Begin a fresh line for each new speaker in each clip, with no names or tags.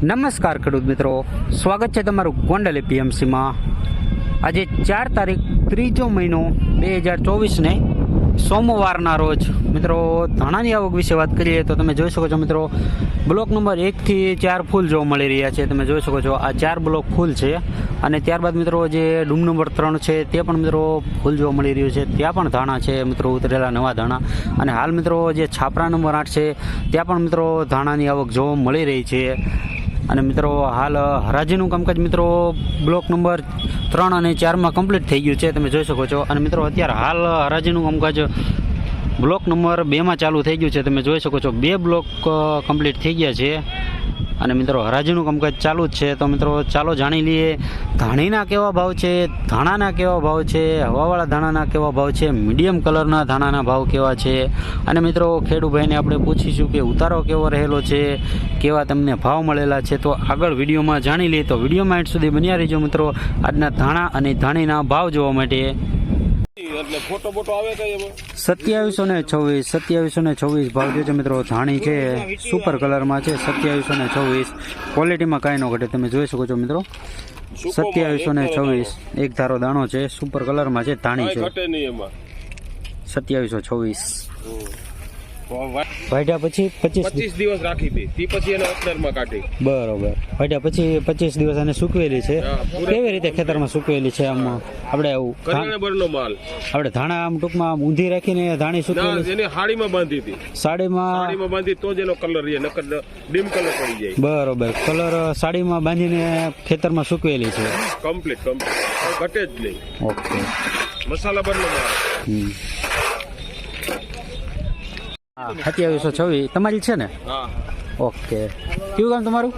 નમસ્કાર ખેડૂત મિત્રો. સ્વાગત છે તમારું ગોંડલ એપીએમસીમાં આજે ચાર તારીખ ત્રીજો મહિનો બે હજાર ચોવીસને સોમવારના રોજ. મિત્રો, ધાણાની આવક વિશે વાત કરીએ તો તમે જોઈ શકો છો મિત્રો, બ્લોક નંબર એકથી ચાર ફૂલ જોવા મળી રહ્યા છે. તમે જોઈ શકો છો આ ચાર બ્લોક ફૂલ છે અને ત્યારબાદ મિત્રો જે ડૂમ નંબર ત્રણ છે તે પણ મિત્રો ફૂલ જોવા મળી રહ્યું છે. ત્યાં પણ ધાણા છે મિત્રો, ઉતરેલા નવા ધાણા. અને હાલ મિત્રો જે છાપરા નંબર આઠ છે, ત્યાં પણ મિત્રો ધાણાની આવક જોવા મળી રહી છે. અને મિત્રો, હાલ હરાજીનું કામકાજ મિત્રો બ્લોક નંબર ત્રણ અને ચારમાં કમ્પ્લીટ થઈ ગયું છે, તમે જોઈ શકો છો. અને મિત્રો, અત્યારે હાલ હરાજીનું કામકાજ બ્લોક નંબર બેમાં ચાલુ થઈ ગયું છે, તમે જોઈ શકો છો. બે બ્લોક કમ્પ્લીટ થઈ ગયા છે. અને મિત્રો, હરાજીનું કામકાજ ચાલુ જ છે. તો મિત્રો, ચાલો જાણી લઈએ, ધાણીના કેવા ભાવ છે, ધાણાના કેવા ભાવ છે, હવાવાળા ધાણાના કેવા ભાવ છે, મીડિયમ કલરના ધાણાના ભાવ કેવા છે? અને મિત્રો ખેડૂભાઈને આપણે પૂછીશું કે ઉતારો કેવો રહેલો છે, કેવા તમને ભાવ મળેલા છે? તો આગળ વિડીયોમાં જાણી લઈએ. તો વિડીયોમાં એટ સુધી બન્યા રહીજો મિત્રો. આજના ધાણા અને ધાણીના ભાવ જોવા માટે.
એટલે ફોટો બોટો આવે કઈ
સત્યાવીસો ને છવ્વીસ સત્યાવીસો ને છવ્વીસ ભાવ જે છે મિત્રો ધાણી છે સુપર કલરમાં છે સત્યાવીસો ને છવ્વીસ. ક્વોલિટીમાં કાંઈ ન ઘટે તમે જોઈ શકો છો મિત્રો. સત્યાવીસો ને છવ્વીસ એક ધારો દાણો છે સુપર કલરમાં છે ધાણી છે. સત્યાવીસો છવ્વીસ. વાઢ્યા પછી પચીસ
પચીસ દિવસ રાખી હતી. તે પછી એને અખતરમાં કાઢી.
બરોબર. વાઢ્યા પછી પચીસ દિવસ એને સૂકવેલી છે. કેવી રીતે ખેતરમાં સૂકવેલી છે આમ? આપણે આવું ધા-
કરિયાણા બરનો માલ.
આપણે ધાણા આમ ટૂંકમાં આમ ઊંધી રાખીને ધાણી સૂકવેલી
એને હાડીમાં બાંધી હતી.
સાડીમાં
હાડીમાં બાંધી તો જ એનો કલર રહે નકર ડીમ કલર પડી જાય.
બરોબર. કલર સાડીમાં બાંધીને ખેતરમાં સૂકવેલી છે.
Complete complete. ઘટે જ નહીં.
ઓકે.
મસાલા બરનો માલ.
સત્યાવીસો છવ્વીસ તમારી છે ને? ઓકે. કયું ગામ તમારું?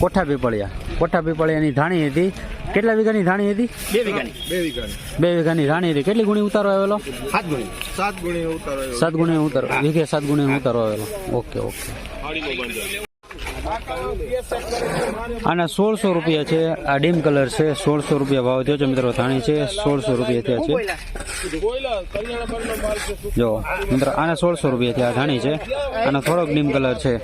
કોઠા પીપળિયા. કોઠા પીપળિયાની ધાણી હતી. કેટલા વીઘાની ધાણી હતી?
બે વીઘાની. બે વીઘાની.
બે વીઘાની ધાણી હતી. કેટલી ગુણી ઉતારો આવેલો?
સાત ગુણી. સાત ગુણી ઉતારો
સાત ગુણી ઉતારો. વીઘે સાત ગુણી ઉતારો આવેલો. Okay okay. આના સોળસો રૂપિયા છે. આ ડીમ કલર છે. સોળસો રૂપિયા ભાવ થયો છે મિત્રો. ધાણી છે. સોળસો રૂપિયા થયા છે. જો, મિત્રો, આના સોળસો રૂપિયા થયા ધાણી છે. આનો થોડોક ડીમ કલર છે.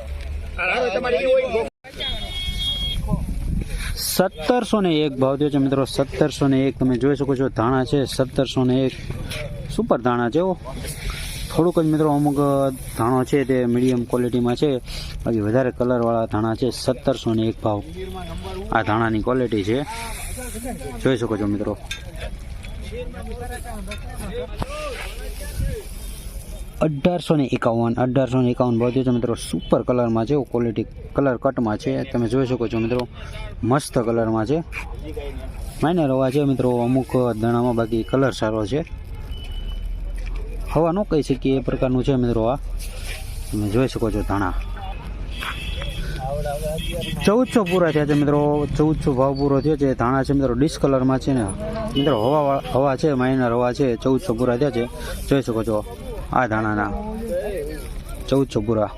સત્તરસો ને એક ભાવ થયો છે, મિત્રો. સત્તરસો ને એક. તમે જોઈ શકો છો, ધાણા છે. સત્તરસો ને એક. સુપર ધાણા છે. થોડુંક જ મિત્રો અમુક ધાણો છે તે મીડિયમ ક્વોલિટીમાં છે. બાકી વધારે કલરવાળા ધાણા છે સત્તરસો ને એક ભાવ. આ ધાણાની ક્વોલિટી છે. જોઈ શકો છો મિત્રો. અઢારસો ને એકાવન, અઢારસો ને એકાવન ભાવ છે મિત્રો. સુપર કલરમાં છે ક્વોલિટી કલર કટમાં છે. તમે જોઈ શકો છો મિત્રો, મસ્ત કલરમાં છે. માઇનર રવા છે મિત્રો, અમુક દાણામાં બાકી કલર સારો છે. હવા ન કહી શકીએ એ પ્રકારનું છે મિત્રો આ. તમે જોઈ શકો છો ધાણા. ચૌદસો પૂરા થયા છે મિત્રો. ચૌદસો ભાવ પૂરો થયો છે. ધાણા છે મિત્રો ડિસ્કલરમાં છે ને. મિત્રો હવા હવા છે માઇનર હવા છે, ચૌદસો પૂરા થયા છે. જોઈ શકો છો આ ધાણાના. ચૌદસો પૂરા.